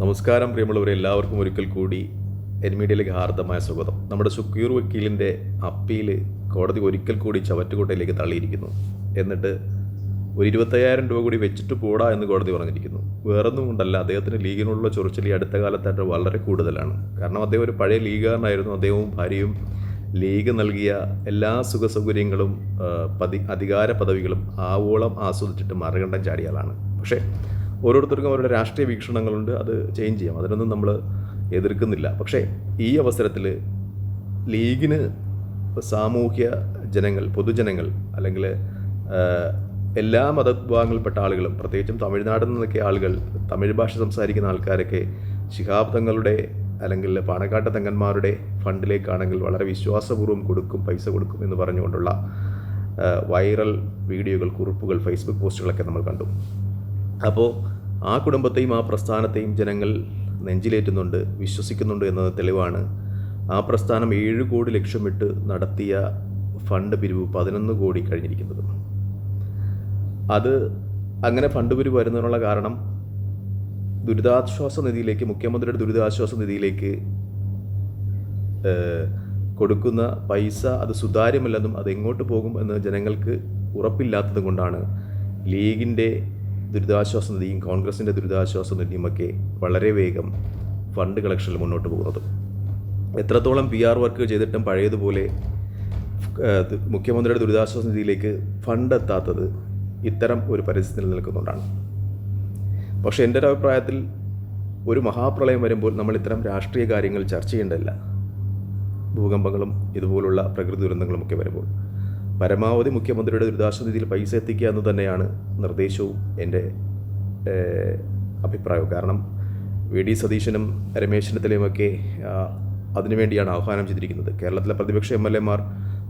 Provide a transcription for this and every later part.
നമസ്കാരം പ്രിയമുള്ളവരെ എല്ലാവർക്കും ഒരിക്കൽ കൂടി എൻമീഡിയയിലേക്ക് ഹാർദമായ സ്വാഗതം. നമ്മുടെ സുക്യൂർ വക്കീലിന്റെ അപ്പീൽ കോടതി ഒരിക്കൽ കൂടി ചവറ്റുകുട്ടയിലേക്ക് തള്ളിയിരിക്കുന്നു. എന്നിട്ട് ഒരു ഇരുപത്തയ്യായിരം രൂപ കൂടി വെച്ചിട്ട് പോടാ എന്ന് കോടതി പറഞ്ഞിരിക്കുന്നു. വേറൊന്നും കൊണ്ടല്ല അദ്ദേഹത്തിന് ലീഗിനുള്ള ചൊറിച്ചിൽ ഈ അടുത്ത കാലത്തായിട്ട് വളരെ കൂടുതലാണ്. കാരണം അദ്ദേഹം ഒരു പഴയ ലീഗുകാരനായിരുന്നു. അദ്ദേഹവും ഭാര്യയും ലീഗ് നൽകിയ എല്ലാ സുഖ സൗകര്യങ്ങളും പതി അധികാര പദവികളും ആവോളം ആസ്വദിച്ചിട്ട് മറുകണ്ഠം ചാടിയ ആളാണ്. പക്ഷേ ഓരോരുത്തർക്കും അവരുടെ രാഷ്ട്രീയ വീക്ഷണങ്ങളുണ്ട് അത് ചേഞ്ച് ചെയ്യാം. അതിനൊന്നും നമ്മൾ എതിർക്കുന്നില്ല. പക്ഷേ ഈ അവസരത്തിൽ ലീഗിന് സാമൂഹ്യ ജനങ്ങൾ പൊതുജനങ്ങൾ അല്ലെങ്കിൽ എല്ലാ മതവിഭാഗങ്ങളിൽപ്പെട്ട ആളുകളും പ്രത്യേകിച്ചും തമിഴ്നാട്ടിൽ നിന്നൊക്കെ ആളുകൾ തമിഴ് ഭാഷ സംസാരിക്കുന്ന ആൾക്കാരൊക്കെ ശിഹാബ് തങ്ങളുടെ അല്ലെങ്കിൽ പാണക്കാട്ട് തങ്ങന്മാരുടെ ഫണ്ടിലേക്കാണെങ്കിൽ വളരെ വിശ്വാസപൂർവം കൊടുക്കും പൈസ കൊടുക്കും എന്ന് പറഞ്ഞുകൊണ്ടുള്ള വൈറൽ വീഡിയോകൾ കുറിപ്പുകൾ ഫേസ്ബുക്ക് പോസ്റ്റുകളൊക്കെ നമ്മൾ കണ്ടു. അപ്പോൾ ആ കുടുംബത്തെയും ആ പ്രസ്ഥാനത്തെയും ജനങ്ങൾ നെഞ്ചിലേറ്റുന്നുണ്ട് വിശ്വസിക്കുന്നുണ്ട് എന്നത് തെളിവാണ്. ആ പ്രസ്ഥാനം ഏഴ് കോടി ലക്ഷ്യമിട്ട് നടത്തിയ ഫണ്ട് പിരിവ് പതിനൊന്ന് കോടി കഴിഞ്ഞിരിക്കുന്നത്. അത് അങ്ങനെ ഫണ്ട് പിരിവ് വരുന്നതിനുള്ള കാരണം ദുരിതാശ്വാസ നിധിയിലേക്ക് മുഖ്യമന്ത്രിയുടെ ദുരിതാശ്വാസ നിധിയിലേക്ക് കൊടുക്കുന്ന പൈസ അത് സുതാര്യമല്ലെന്നും അത് എങ്ങോട്ട് പോകും എന്ന് ജനങ്ങൾക്ക് ഉറപ്പില്ലാത്തതുകൊണ്ടാണ് ലീഗിന്റെ ദുരിതാശ്വാസ നിധിയും കോൺഗ്രസിന്റെ ദുരിതാശ്വാസ നിധിയുമൊക്കെ വളരെ വേഗം ഫണ്ട് കളക്ഷനിൽ മുന്നോട്ട് പോകുന്നത്. എത്രത്തോളം പി ആർ വർക്ക് ചെയ്തിട്ടും പഴയതുപോലെ മുഖ്യമന്ത്രിയുടെ ദുരിതാശ്വാസ നിധിയിലേക്ക് ഫണ്ട് എത്താത്തത് ഇത്തരം ഒരു പരിസ്ഥിതി നിലനിൽക്കുന്നുണ്ടാണ്. പക്ഷേ എന്റെ ഒരു അഭിപ്രായത്തിൽ ഒരു മഹാപ്രളയം വരുമ്പോൾ നമ്മൾ ഇത്തരം രാഷ്ട്രീയ കാര്യങ്ങൾ ചർച്ച ചെയ്യേണ്ടതില്ല. ഭൂകമ്പങ്ങളും ഇതുപോലുള്ള പ്രകൃതി ദുരന്തങ്ങളുമൊക്കെ വരുമ്പോൾ. പരമാവധി മുഖ്യമന്ത്രിയുടെ ദുരിതാശ്വാസ നിധിയിൽ പൈസ എത്തിക്കുക എന്ന് തന്നെയാണ് നിർദ്ദേശവും എന്റെ അഭിപ്രായവും. കാരണം വി. ഡി. സതീശനും രമേശ് ചെന്നിത്തലയുമൊക്കെ അതിനുവേണ്ടിയാണ് ആഹ്വാനം ചെയ്തിരിക്കുന്നത്. കേരളത്തിലെ പ്രതിപക്ഷ എം എൽ എമാർ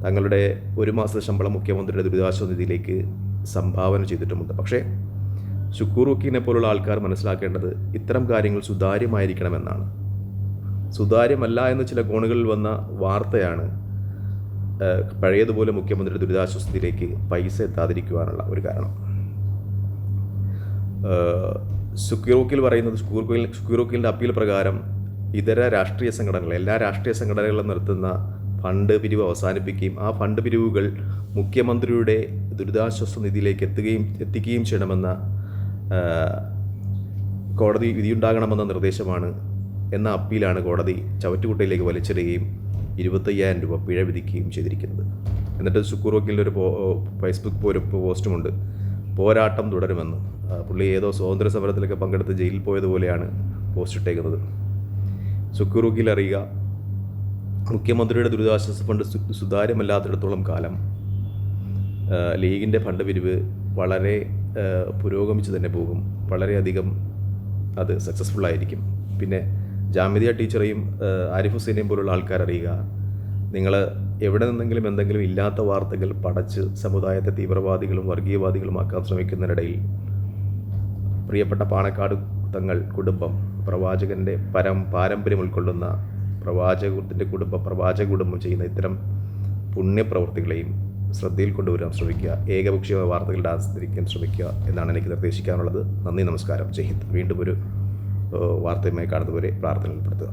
തങ്ങളുടെ ഒരു മാസത്തെ ശമ്പളം മുഖ്യമന്ത്രിയുടെ ദുരിതാശ്വാസ നിധിയിലേക്ക് സംഭാവന ചെയ്തിട്ടുമുണ്ട്. പക്ഷേ ശുക്കൂർ വക്കീനെ പോലുള്ള ആൾക്കാർ മനസ്സിലാക്കേണ്ടത് ഇത്തരം കാര്യങ്ങൾ സുതാര്യമായിരിക്കണമെന്നാണ്. സുതാര്യമല്ല എന്ന് ചില കോണുകളിൽ വന്ന വാർത്തയാണ് പഴയതുപോലെ മുഖ്യമന്ത്രിയുടെ ദുരിതാശ്വാസ നിധിയിലേക്ക് പൈസ എത്താതിരിക്കുവാനുള്ള ഒരു കാരണം. സുക്യൂറോക്കിൽ പറയുന്നത് സുക്കൂർ സുക്യൂറോക്കിലിന്റെ അപ്പീൽ പ്രകാരം ഇതര രാഷ്ട്രീയ സംഘടനകൾ എല്ലാ രാഷ്ട്രീയ സംഘടനകളും നിർത്തുന്ന ഫണ്ട് പിരിവ് അവസാനിപ്പിക്കുകയും ആ ഫണ്ട് പിരിവുകൾ മുഖ്യമന്ത്രിയുടെ ദുരിതാശ്വാസ നിധിയിലേക്ക് എത്തുകയും എത്തിക്കുകയും ചെയ്യണമെന്ന കോടതി വിധിയുണ്ടാകണമെന്ന നിർദ്ദേശമാണ് എന്ന അപ്പീലാണ് കോടതി ചവറ്റുകുട്ടയിലേക്ക് വലിച്ചെറിയുകയും ഇരുപത്തയ്യായിരം രൂപ പിഴ വിധിക്കുകയും ചെയ്തിരിക്കുന്നത്. എന്നിട്ട് സുക്കൂർ വക്കീലിന്റെ ഒരു ഫേസ്ബുക്ക് ഒരു പോസ്റ്റുമുണ്ട്. പോരാട്ടം തുടരുമെന്ന്. പുള്ളി ഏതോ സ്വാതന്ത്ര്യ സമരത്തിലൊക്കെ പങ്കെടുത്ത് ജയിലിൽ പോയതുപോലെയാണ് പോസ്റ്റ് ഇട്ടേക്കുന്നത്. സുക്കൂർ വക്കീൽ അറിയുക മുഖ്യമന്ത്രിയുടെ ദുരിതാശ്വാസ ഫണ്ട് സുതാര്യമല്ലാത്തിടത്തോളം കാലം ലീഗിന്റെ ഫണ്ട് പിരിവ് വളരെ പുരോഗമിച്ച് തന്നെ പോകും. വളരെയധികം അത് സക്സസ്ഫുൾ ആയിരിക്കും പിന്നെ ജാമിദിയ ടീച്ചറെയും ആരിഫ് ഹുസൈനെയും പോലുള്ള ആൾക്കാർ അറിയുക. നിങ്ങൾ എവിടെ നിന്നെങ്കിലും എന്തെങ്കിലും ഇല്ലാത്ത വാർത്തകൾ പടച്ച് സമുദായത്തെ തീവ്രവാദികളും വർഗീയവാദികളുമാക്കാൻ ശ്രമിക്കുന്നതിനിടയിൽ പ്രിയപ്പെട്ട പാണക്കാട് തങ്ങൾ കുടുംബം പ്രവാചകന്റെ പരം പാരമ്പര്യം ഉൾക്കൊള്ളുന്ന പ്രവാചകത്തിന്റെ കുടുംബം പ്രവാചക കുടുംബം ചെയ്യുന്ന ഇത്തരം പുണ്യപ്രവൃത്തികളെയും ശ്രദ്ധയിൽ കൊണ്ടുവരാൻ ശ്രമിക്കുക ഏകപക്ഷീയ വാർത്തകളുടെ ആസ്വദിക്കാൻ ശ്രമിക്കുക എന്നാണ് എനിക്ക് നിർദ്ദേശിക്കാനുള്ളത്. നന്ദി നമസ്കാരം. ജയ്ഹിന്ദ് വീണ്ടും ഒരു വാർത്തയുമായി കാണുന്നവരെ പ്രാർത്ഥനയിൽ പെടുത്തുക